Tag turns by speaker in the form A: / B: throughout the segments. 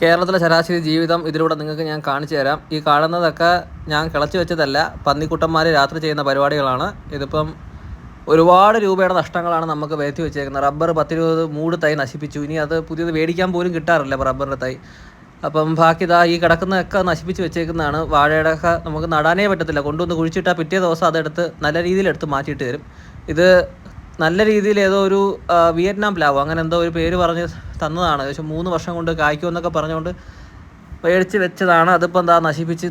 A: കേരളത്തിലെ ശരാശരി ജീവിതം ഇതിലൂടെ നിങ്ങൾക്ക് ഞാൻ കാണിച്ചു തരാം. ഈ കാണുന്നതൊക്കെ ഞാൻ കിളച്ചു വെച്ചതല്ല പന്നിക്കുട്ടന്മാർ രാത്രി ചെയ്യുന്ന പരിപാടികളാണ്. ഇതിപ്പം ഒരുപാട് രൂപയുടെ നഷ്ടങ്ങളാണ് നമുക്ക് വരുത്തി വെച്ചേക്കുന്നത്. റബ്ബർ പത്തിരുപത് മൂട് തൈ നശിപ്പിച്ചു. ഇനി അത് പുതിയത് മേടിക്കാൻ പോലും കിട്ടാറില്ല റബ്ബറിന്റെ തൈ. അപ്പം ബാക്കി ഇതാ ഈ കിടക്കുന്നതൊക്കെ നശിപ്പിച്ച് വെച്ചേക്കുന്നതാണ്. വാഴയുടെ ഒക്കെ നമുക്ക് നടാനേ പറ്റത്തില്ല. കൊണ്ടുവന്ന് കുഴിച്ചിട്ടാൽ പിറ്റേ ദിവസം അതെടുത്ത് നല്ല രീതിയിൽ എടുത്ത് മാറ്റിയിട്ട് തരും. ഇത് നല്ല രീതിയിൽ ഏതോ ഒരു വിയറ്റ്നാം പ്ലാവോ അങ്ങനെ എന്തോ ഒരു പേര് പറഞ്ഞ് തന്നതാണ്. ഏകദേശം മൂന്ന് വർഷം കൊണ്ട് കായ്ക്കുമെന്നൊക്കെ പറഞ്ഞുകൊണ്ട് മേടിച്ച് വെച്ചതാണ്. അതിപ്പോൾ എന്താ നശിപ്പിച്ച്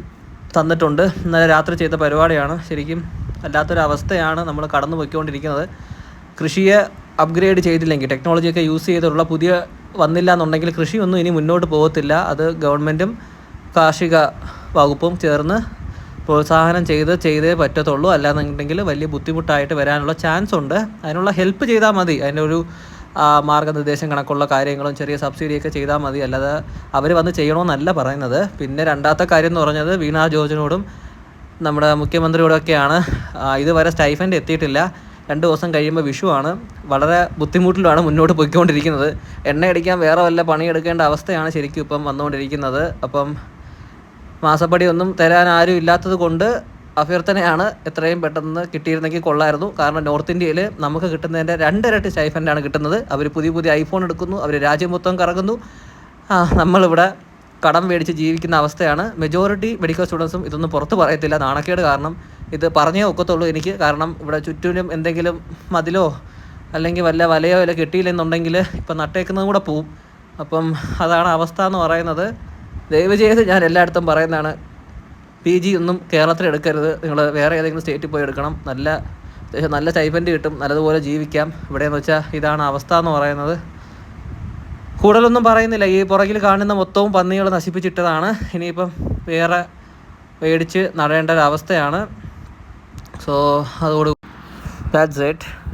A: തന്നിട്ടുണ്ട്. ഇന്നലെ രാത്രി ചെയ്ത പരിപാടിയാണ്. ശരിക്കും അല്ലാത്തൊരവസ്ഥയാണ് നമ്മൾ കടന്നു പോയിക്കൊണ്ടിരിക്കുന്നത്. കൃഷിയെ അപ്ഗ്രേഡ് ചെയ്തില്ലെങ്കിൽ ടെക്നോളജിയൊക്കെ യൂസ് ചെയ്തിട്ടുള്ള പുതിയ വന്നില്ല എന്നുണ്ടെങ്കിൽ കൃഷിയൊന്നും ഇനി മുന്നോട്ട് പോകത്തില്ല. അത് ഗവൺമെന്റും കാർഷിക വകുപ്പും ചേർന്ന് പ്രോത്സാഹനം ചെയ്ത് ചെയ്തേ പറ്റത്തുള്ളൂ. അല്ലാന്നുണ്ടെങ്കിൽ വലിയ ബുദ്ധിമുട്ടായിട്ട് വരാനുള്ള ചാൻസ് ഉണ്ട്. അതിനുള്ള ഹെൽപ്പ് ചെയ്താൽ മതി. അതിന്റെ ഒരു മാർഗനിർദ്ദേശം കണക്കുള്ള കാര്യങ്ങളും ചെറിയ സബ്സിഡിയൊക്കെ ചെയ്താൽ മതി. അല്ലാതെ അവർ വന്ന് ചെയ്യണമെന്നല്ല പറയുന്നത്. പിന്നെ രണ്ടാമത്തെ കാര്യം എന്ന് പറഞ്ഞത് വീണ ജോർജിനോടും നമ്മുടെ മുഖ്യമന്ത്രിയോടൊക്കെയാണ് ഇതുവരെ സ്റ്റൈഫന്റ് എത്തിയിട്ടില്ല. രണ്ട് ദിവസം കഴിയുമ്പോൾ വിഷുവാണ് വളരെ ബുദ്ധിമുട്ടിലാണ് മുന്നോട്ട് പോയിക്കൊണ്ടിരിക്കുന്നത്. എണ്ണ അടിക്കാൻ വേറെ വല്ല പണിയെടുക്കേണ്ട അവസ്ഥയാണ് ശരിക്കും ഇപ്പം വന്നുകൊണ്ടിരിക്കുന്നത്. അപ്പം മാസപ്പടി ഒന്നും തരാൻ ആരും ഇല്ലാത്തത് കൊണ്ട് അഭ്യർത്ഥനയാണ് എത്രയും പെട്ടെന്ന് കിട്ടിയിരുന്നെങ്കിൽ കൊള്ളായിരുന്നു. കാരണം നോർത്ത് ഇന്ത്യയിൽ നമുക്ക് കിട്ടുന്നതിന്റെ രണ്ടിരട്ടി സ്റ്റൈഫന്റാണ് കിട്ടുന്നത്. അവർ പുതിയ പുതിയ ഐഫോൺ എടുക്കുന്നു അവർ രാജ്യം മൊത്തം കറങ്ങുന്നു. നമ്മളിവിടെ കടം മേടിച്ച് ജീവിക്കുന്ന അവസ്ഥയാണ്. മെജോറിറ്റി മെഡിക്കൽ സ്റ്റുഡൻസും ഇതൊന്നും പുറത്ത് പറയത്തില്ല. നാണക്കേട് കാരണം ഇത് പറഞ്ഞേ ഒക്കത്തുള്ളൂ എനിക്ക്. കാരണം ഇവിടെ ചുറ്റിനും എന്തെങ്കിലും മതിലോ അല്ലെങ്കിൽ വല്ല വലയോ വല്ല കിട്ടിയില്ലെന്നുണ്ടെങ്കിൽ ഇപ്പം നട്ടേക്കുന്നതും കൂടെ പോവും. അപ്പം അതാണ് അവസ്ഥ എന്ന് പറയുന്നത്. ദയവ് ചെയ്ത് ഞാൻ എല്ലായിടത്തും പറയുന്നതാണ് പി ജി ഒന്നും കേരളത്തിൽ എടുക്കരുത്. നിങ്ങൾ വേറെ ഏതെങ്കിലും സ്റ്റേറ്റിൽ പോയി എടുക്കണം. നല്ല അത്യാവശ്യം നല്ല സ്റ്റൈഫൻഡ് കിട്ടും. നല്ലതുപോലെ ജീവിക്കാം. ഇവിടെയെന്ന് വെച്ചാൽ ഇതാണ് അവസ്ഥ എന്ന് പറയുന്നത്. കൂടുതലൊന്നും പറയുന്നില്ല. ഈ പുറകിൽ കാണുന്ന മൊത്തവും പന്നികൾ നശിപ്പിച്ചിട്ടതാണ്. ഇനിയിപ്പം വേറെ മേടിച്ച് നടേണ്ട ഒരവസ്ഥയാണ്. സോ അതോട് ദാറ്റ്സ് ഇറ്റ്